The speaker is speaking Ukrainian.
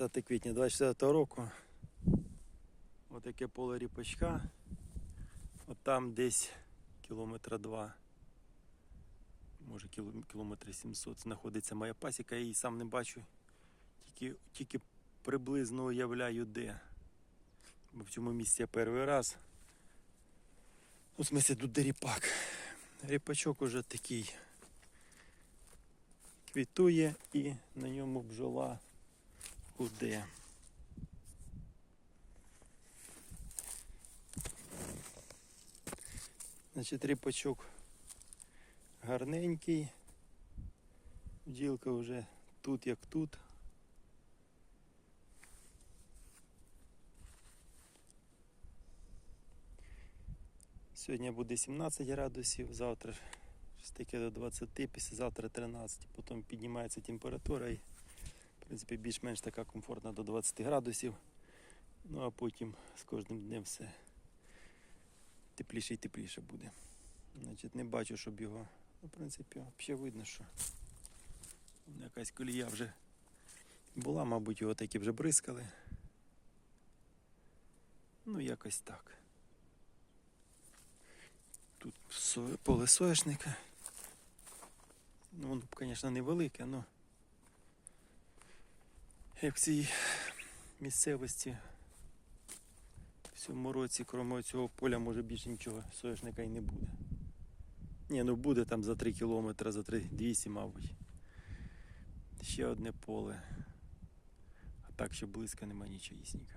20 квітня 24 року. Отаке поле ріпачка. От там десь кілометра два. Може кіло- кілометри 700 знаходиться моя пасіка, я її сам не бачу. Тільки, тільки приблизно уявляю де. Бо в цьому місці я перший раз. Ну, в смысле, тут де ріпак. Ріпачок уже такий квітує і на ньому бджола гуде. Значить, ріпачок гарненький. Бджілка вже тут як тут. Сьогодні буде 17 градусів, завтра таке до 20, післязавтра 13. Потім піднімається температура і, принципі, більш-менш така комфортна до 20 градусів. Ну а потім з кожним днем все тепліше і тепліше буде. Значить, не бачу, щоб його, ну, в принципі, взагалі видно, що якась колія вже була, мабуть, його таки вже бризкали. Ну, якось так. Тут поле соняшника. Ну, воно, звісно, невелике, але як в цій місцевості в цьому році, крім цього поля, може більше нічого соняшника і не буде. Ні, ну буде там за 3 кілометри, за 3 200, мабуть. Ще одне поле. А так ще близько немає нічого їсненько.